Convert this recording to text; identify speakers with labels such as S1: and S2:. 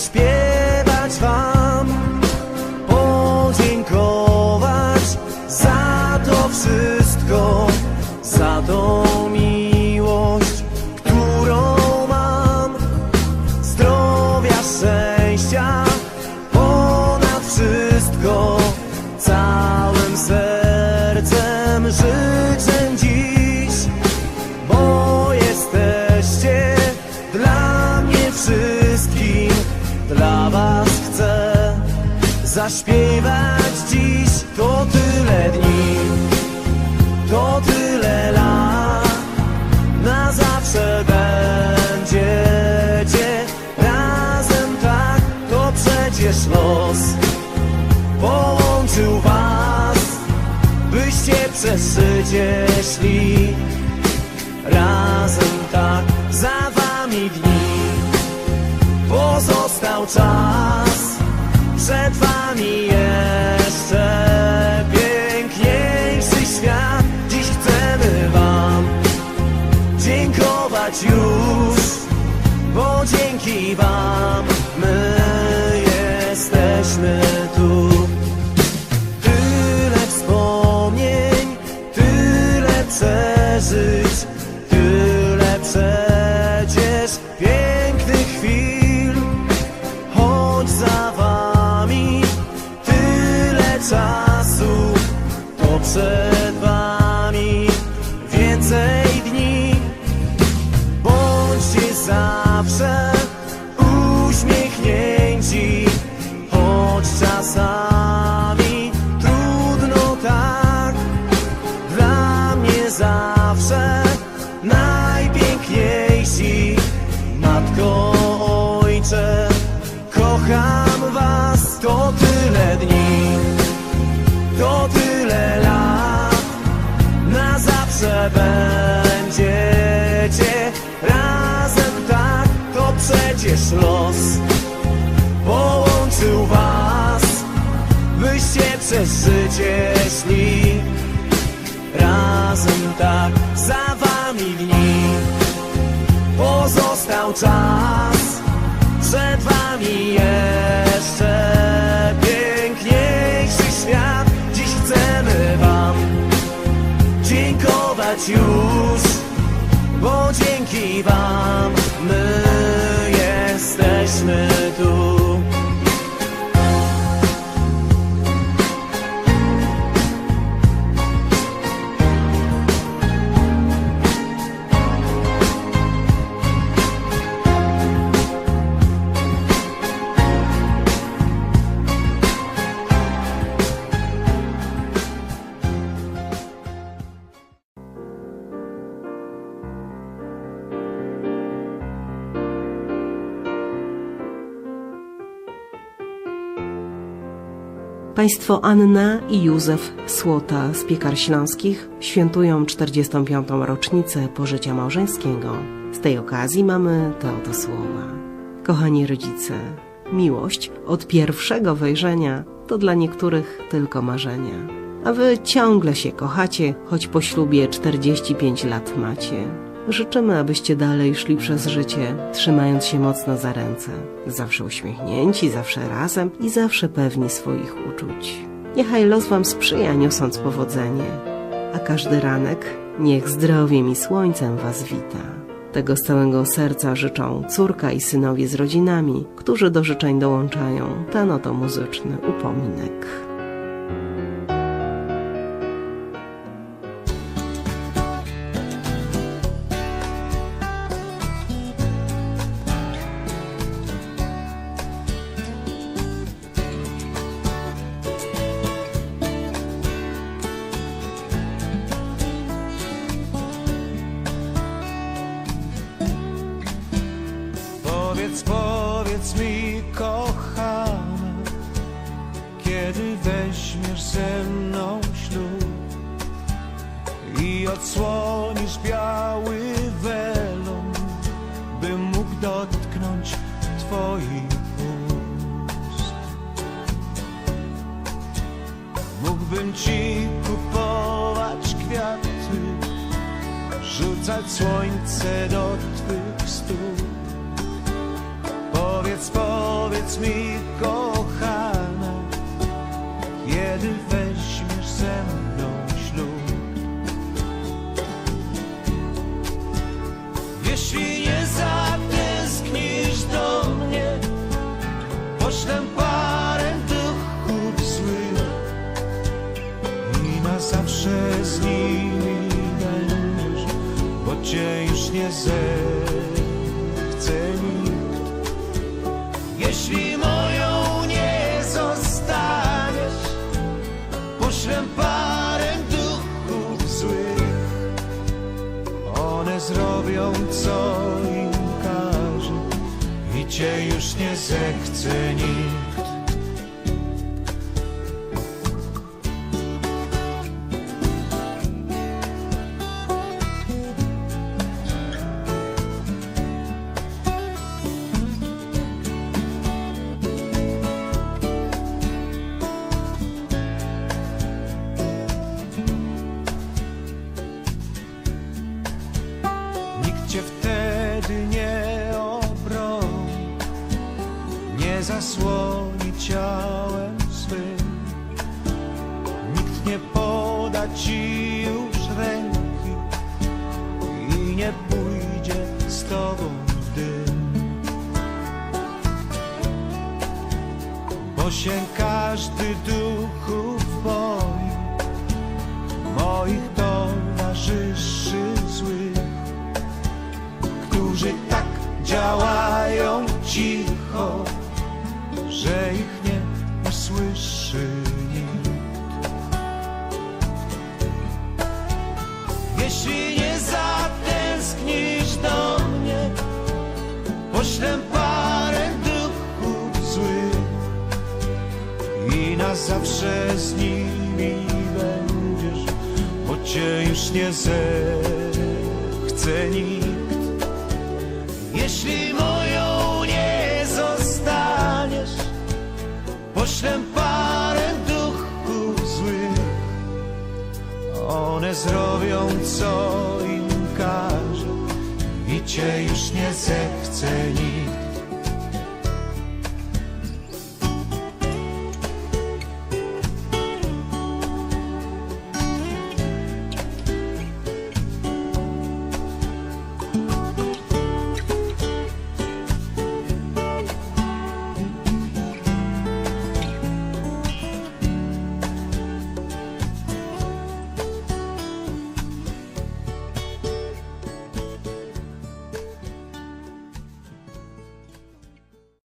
S1: zaśpiewać wam, podziękować za to wszystko, za to zaśpiewać dziś to tyle dni, to tyle lat, na zawsze będziecie razem tak, to przecież los połączył was, byście przez życie szli razem tak, za wami dni. Pozostał czas przed wami jeszcze piękniejszy świat. Dziś chcemy wam dziękować już, bo dzięki wam my jesteśmy tu. Tyle wspomnień, tyle przeżyć, tyle przecież pięknych chwil. Przed wami więcej dni. Bądźcie zawsze uśmiechnięci, choć czasami trudno tak. Dla mnie zawsze najpiękniejsi Matko, ojcze, kocham was To będziecie razem tak To przecież los połączył was Byście przez życie szli. Razem tak za wami dni pozostał czas. Przed wami dziękować
S2: Państwo Anna i Józef Słota z Piekar Śląskich świętują 45. rocznicę pożycia małżeńskiego. Z tej okazji mamy te oto słowa. Kochani rodzice, miłość od pierwszego wejrzenia to dla niektórych tylko marzenia. A wy ciągle się kochacie, choć po ślubie 45 lat macie. Życzymy, abyście dalej szli przez życie, trzymając się mocno za ręce. Zawsze uśmiechnięci, zawsze razem i zawsze pewni swoich uczuć. Niechaj los wam sprzyja, niosąc powodzenie, a każdy ranek niech zdrowiem i słońcem was wita. Tego z całego serca życzą córka i synowie z rodzinami, którzy do życzeń dołączają ten oto muzyczny upominek.
S1: Powiedz, powiedz mi, kochana, kiedy weźmiesz ze mną ślub i odsłonisz biały welon, bym mógł dotknąć Twoich ust. Mógłbym Ci kupować kwiaty, rzucać słońce do Twych stóp. Powiedz, powiedz mi, kochana, kiedy weźmiesz ze mną ślub. Jeśli nie zatęsknisz do mnie, poślę parę duchów złych i na zawsze z nimi będziesz, bo cię już nie zechce nikt.
S3: Nikt nie pójdzie z tobą w dym. Bo się każdy duchów boi, moich towarzyszy nie zechce nikt. Jeśli moją nie zostaniesz, poślę parę duchów złych. One zrobią co im każe i cię już nie zechce nikt.